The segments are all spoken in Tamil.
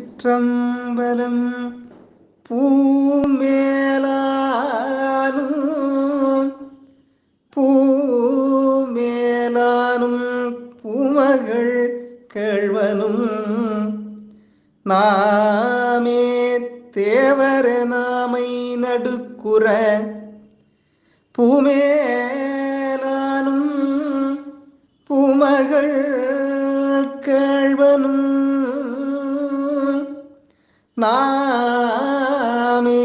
திருச்சிற்றம்பலம் பூமேலானும் பூமேலானும் பூமகள் கேழ்வனும் நாமே தேவர நாமை நடுக்குற பூமேலானும் பூமகள் கேழ்வனும் நாமே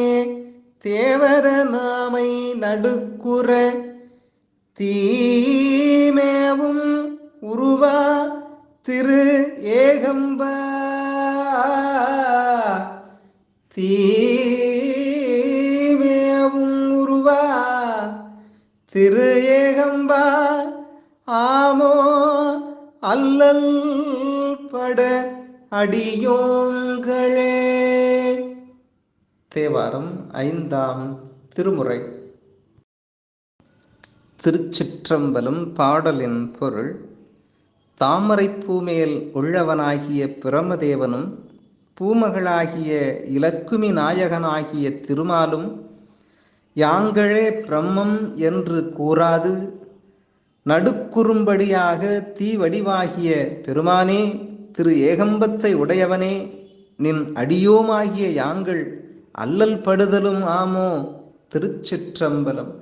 தேவர நாமை நடுக்குற தீமேவும் உருவா திரு ஏகம்ப. தீமேவும் உருவா திரு ஏகம்பா. ஆமோ அல்லல் பட அடியோங்களே தேவாரம் ஐந்தாம் திருமுறை. திருச்சிற்றம்பலம் பாடலின் பொருள் தாமரைப் பூமேல் உள்ளவனாகிய பிரமதேவனும் பூமகளாகிய இலக்குமி நாயகனாகிய திருமாலும் யாங்களே பிரம்மம் என்று கூறாது நடுக்குறும்படியாக தீவடிவாகிய பெருமானே திரு ஏகம்பத்தை உடையவனே நின் அடியோமாகிய யாங்கள் அல்லல் படுதலும் ஆமோ திருச்சிற்றம்பலம்.